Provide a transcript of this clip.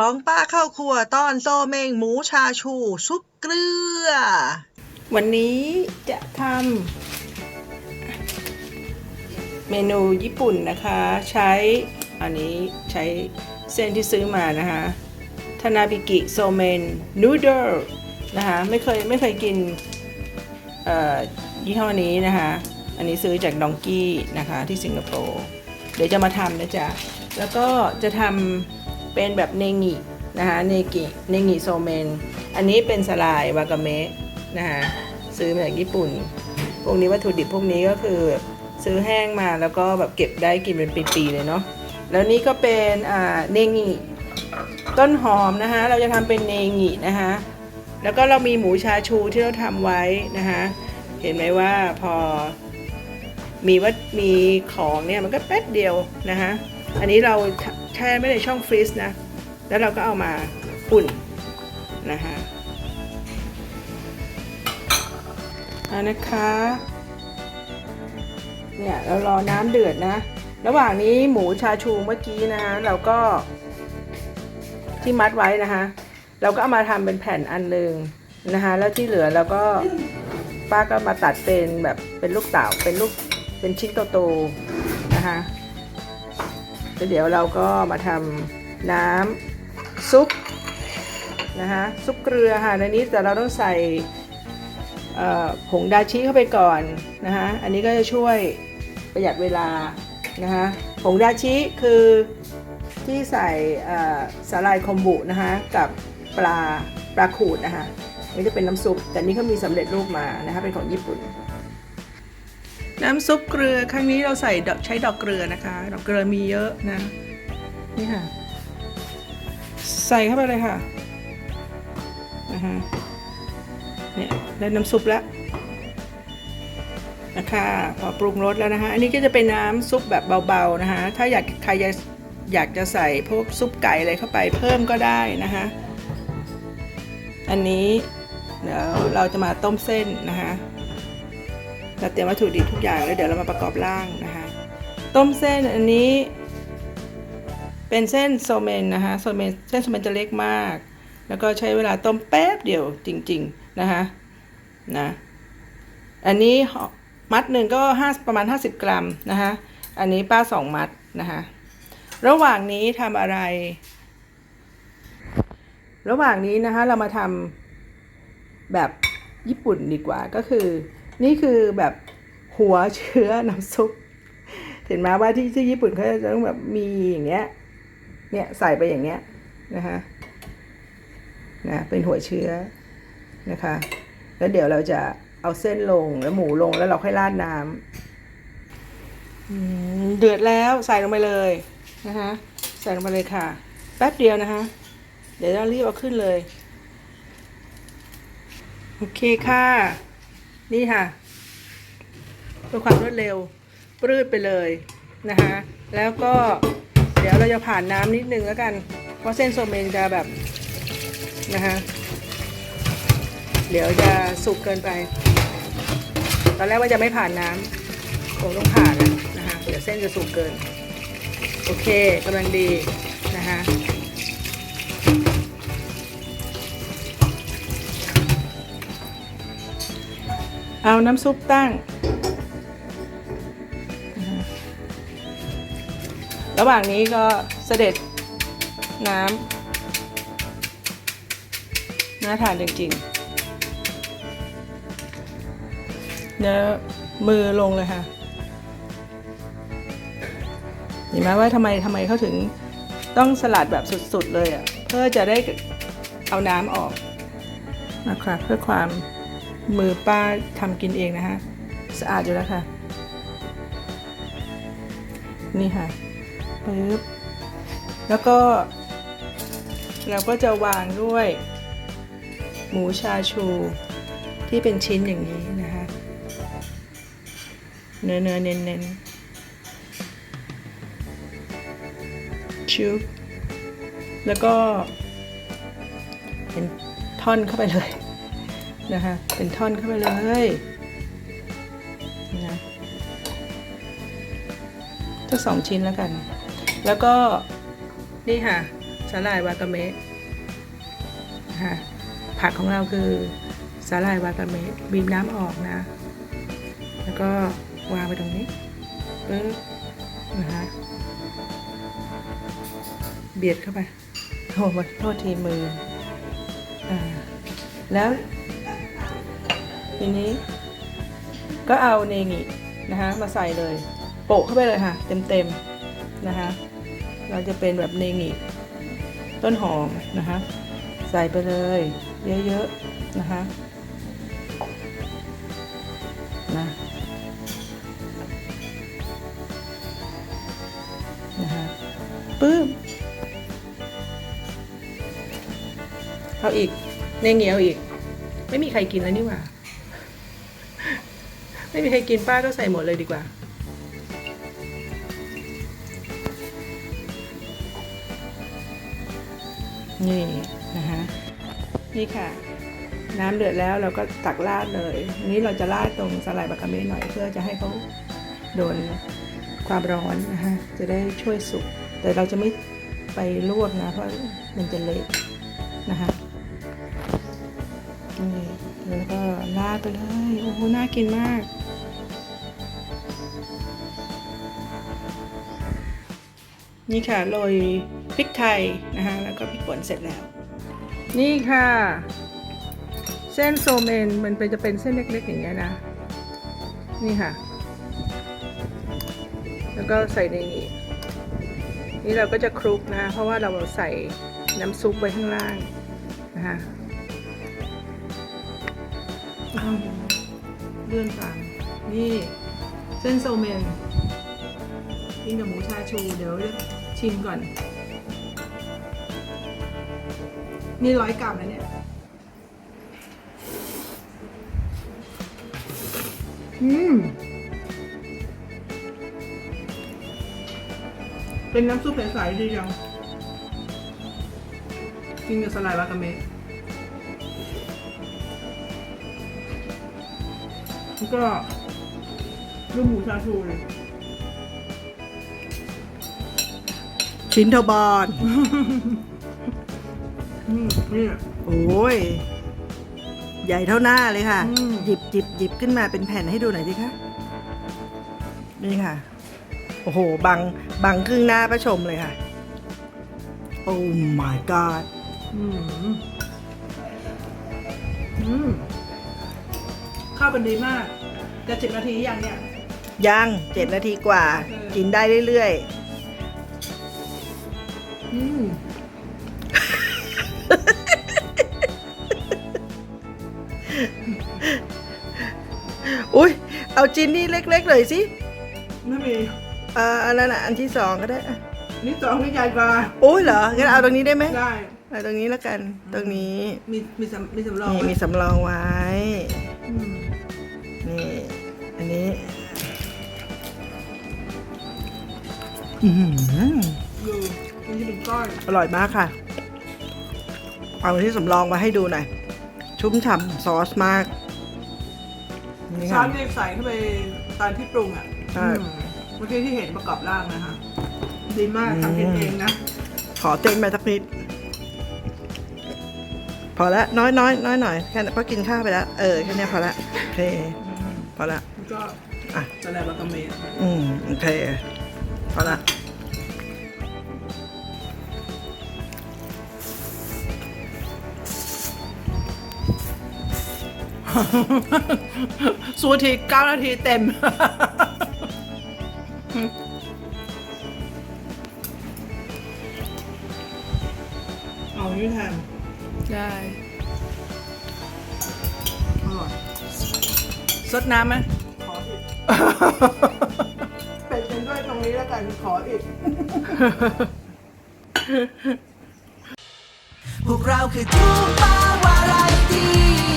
สองป้าเข้าครัวตอนโซเมงหมูชาชูซุปเกลือ วันนี้จะทำเมนูญี่ปุ่นนะคะ ใช้อันนี้ใช้เส้นที่ซื้อมานะคะทานาบิกิโซเมนนูเดิลนะคะไม่เคยไม่เคยกินยี่ห้อนี้นะคะ อันนี้ซื้อจากดองกี้นะคะที่สิงคโปร์ เดี๋ยวจะมาทำนะจ๊ะ แล้วก็จะทำ เป็นแบบเนงินะคะเนกิเนงิโซเมน อันนี้เป็นสลายวากาเมะนะคะซื้อมาจากญี่ปุ่น พวกนี้วัตถุดิบพวกนี้ก็คือซื้อแห้งมาแล้วก็แบบเก็บได้กินเป็นปีๆเลยเนาะแล้วนี่ก็เป็นอ่าเนงิต้นหอมนะคะเราจะทำเป็นเนงินะคะแล้วก็เรามีหมูชาชูที่เราทำไว้นะคะเห็นไหมว่าพอมีวัตมีของเนี่ยมันก็แป๊บเดียวนะคะอันนี้เรา แช่ไม่ในช่องฟรีซนะ แล้วเราก็เอามาอุ่นนะคะเอานะคะเนี่ยเรารอน้ำเดือดนะ ระหว่างนี้หมูชาชูเมื่อกี้นะคะเราก็ที่มัดไว้นะคะเราก็เอามาทำเป็นแผ่นอันหนึ่งนะคะแล้วที่เหลือเราก็ป้าก็มาตัดเป็นแบบเป็นลูกเต๋าเป็นลูกเป็นชิ้นโตๆนะคะ แล้วเดี๋ยวเราก็มาทำน้ำซุปนะคะซุปเกลือค่ะในนี้แต่เราต้องใส่ผงดาชิเข้าไปก่อนนะคะอันนี้ก็จะช่วยประหยัดเวลานะคะผงดาชิคือที่ใส่สาลายคอมบุนะคะกับปลาปลาขูดนะคะนี่จะเป็นน้ำซุป แต่นี่เขามีสำเร็จรูปมานะคะเป็นของญี่ปุ่น น้ำซุปเกลือครั้งนี้เราใส่ดอกใช้ดอกเกลือนะคะ ดอกเกลือมีเยอะนะนี่ค่ะ ใส่เข้าไปเลยค่ะนะคะเนี่ยได้น้ำซุปแล้วนะคะพอปรุงรสแล้วนะคะอันนี้ก็จะเป็นน้ำซุปแบบเบาๆนะคะถ้าอยากใครอยากอยากจะใส่พวกซุปไก่อะไรเข้าไปเพิ่มก็ได้นะคะอันนี้เดี๋ยวเราจะมาต้มเส้นนะคะ เราเตรียมวัตถุดิบทุกอย่างแล้วเดี๋ยวเรามาประกอบร่างนะคะ ต้มเส้นอันนี้ เป็นเส้นโซเมนนะคะโซเมนเส้นโซเมนจะเล็กมาก แล้วก็ใช้เวลาต้มแป๊บเดียวจริง ๆนะคะนะอันนี้มัดหนึ่งก็ห้าประมาณ 50 กรัมนะคะอันนี้ป้าสองมัดนะคะระหว่างนี้ทำอะไร ระหว่างนี้นะคะเรามาทำแบบญี่ปุ่นดีกว่าก็คือ นี่คือแบบหัวเชื้อน้ำซุป เห็นไหมว่าที่ที่ญี่ปุ่นเขาจะต้องแบบมีอย่างเงี้ย เนี่ยใส่ไปอย่างเงี้ยนะคะนะเป็นหัวเชื้อนะคะ แล้วเดี๋ยวเราจะเอาเส้นลงแล้วหมูลงแล้วเราค่อยราดน้ำเดือดแล้วใส่ลงไปเลยนะคะใส่ลงไปเลยค่ะ แป๊บเดียวนะคะ เดี๋ยวเรารีบเอาขึ้นเลย โอเคค่ะ นี่ค่ะเพื่อความรวดเร็วปรืดไปเลยนะคะ แล้วก็เดี๋ยวเราจะผ่านน้ำนิดนึงแล้วกัน เพราะเส้นโซเมนจะแบบนะคะเดี๋ยวจะสุกเกินไป ตอนแรกว่าจะไม่ผ่านน้ำคงต้องผ่านนะคะเดี๋ยวเส้นจะสุกเกิน โอเคกำลังดีนะคะ เอาน้ำซุปตั้ง ระหว่างนี้ก็เสด็จน้ำน่าทานจริงๆเนื้อมือลงเลยค่ะเห็นไหมว่าทำไมทำไมเขาถึงต้องสลัดแบบสุดๆเลยอะ เพื่อจะได้เอาน้ำออกนะคะเพื่อความ มือป้าทำกินเองนะคะสะอาดอยู่แล้วค่ะ นี่ค่ะปึ๊บแล้วก็ เราก็จะวางด้วย หมูชาชูที่เป็นชิ้นอย่างนี้นะคะ เนื้อเนื้อเน้นเน้นชุบแล้วก็เป็นท่อนเข้าไปเลย นะคะ เป็นท่อนเข้าไปเลยนะสักสองชิ้นแล้วกัน แล้วก็นี่ค่ะสาหร่ายวากาเมะนะคะผักของเราคือสาหร่ายวากาเมะบีบน้ำออกนะ แล้วก็วางไปตรงนี้ปึ๊บนะคะเบียดเข้าไปโทษโทษทีมือ อ่า แล้ว ทีนี้ ก็เอาเนงินะคะมาใส่เลย โปะเข้าไปเลยค่ะ เต็มๆนะคะเราจะเป็นแบบเนงิต้นหอมนะคะใส่ไปเลย เยอะๆนะคะนะนะคะปื้มเอาอีกเนงิเอาอีก ไม่มีใครกินแล้วนี่หว่า ไม่มีใครกินป้าก็ใส่หมดเลยดีกว่า นี่นะคะนี่ค่ะ น้ำเดือดแล้วเราก็ตักราดเลยอันนี้เราจะราดตรงสไลด์บากาเมหน่อยเพื่อจะให้เขาโดนความร้อนนะคะจะได้ช่วยสุก แต่เราจะไม่ไปลวกนะ เพราะมันจะเละนะคะนี่แล้วก็ราดไปเลย โอ้โห น่ากินมาก นี่ค่ะโรยพริกไทยนะคะ แล้วก็พริกป่นเสร็จแล้ว นี่ค่ะ เส้นโซเมนมันเป็นจะเป็นเส้นเล็กๆอย่างเงี้ยนะ นี่ค่ะ แล้วก็ใส่ในนี้ นี่เราก็จะคลุกนะคะเพราะว่าเราใส่น้ำซุปไว้ข้างล่างนะคะอ้าวเลื่อนตามนี่ เส้นโซเมนกินกับหมูชาชู เดี๋ยว ชิมก่อน นี่ร้อยกรัมนะเนี่ย อืม เป็นน้ำซุปใสๆดีจัง กินกับสไลายวากาเมะแล้วก็ลูกหมูชาชูเลย ชิ้นเทาบอลอืมนี่ โอ้ย ใหญ่เท่าหน้าเลยค่ะ อืม หยิบหยิบหยิบขึ้นมาเป็นแผ่นให้ดูหน่อยดิคะ นี่ค่ะ โอ้โห บัง บังครึ่งหน้าประชมเลยค่ะ โอ้ my god อืมอืมข้าวเป็นดีมาก จะสิบนาทียังเนี่ย ยังเจ็ดนาทีกว่าเออกินได้เรื่อยอืมๆ อุ้ยเอาจินนี่เล็กๆหน่อยสิไม่มีเอ่ออันนั้นอะอันที่สองก็ได้อะนี่สองนี่ใหญ่กว่าโอ้ยเหรองั้นเอาตรงนี้ได้ไหมได้เอาตรงนี้แล้วกัน ตรงนี้มีมีสำมีสำรองนี่ไหมีสำรองไว้ อืมนี่ อันนี้ อือหือดู มันจะเป็นก้อนอร่อยมากค่ะเอาที่สำรองมาให้ดูหน่อย ชุ่มฉ่ำซอสมากนี่ซอค่ะ สเนี่ยใส่เข้าไปตอนที่ปรุงอะใช่ อืมเมื่อกี้ที่เห็นประกอบร่างนะคะดีมากอืมทำกินเองนะขอเต้นมาสักนิด พอละน้อยน้อยน้อยหน่อยแค่นั้นเพราะกินข้าวไปแล้ว เออ แค่เนี้ยพอละโอเค พอละแล้วก็อะ จะแล้วบากาเมะอืมโอเค พอละ สูทีเก้านาทีเต็ม เอานี่แทนได้อร่อยสดน้ำไหมขออีกเป็ดเป็นด้วยตรงนี้แล้วกันขออีก พวกเราคือทูปาวาไรตี้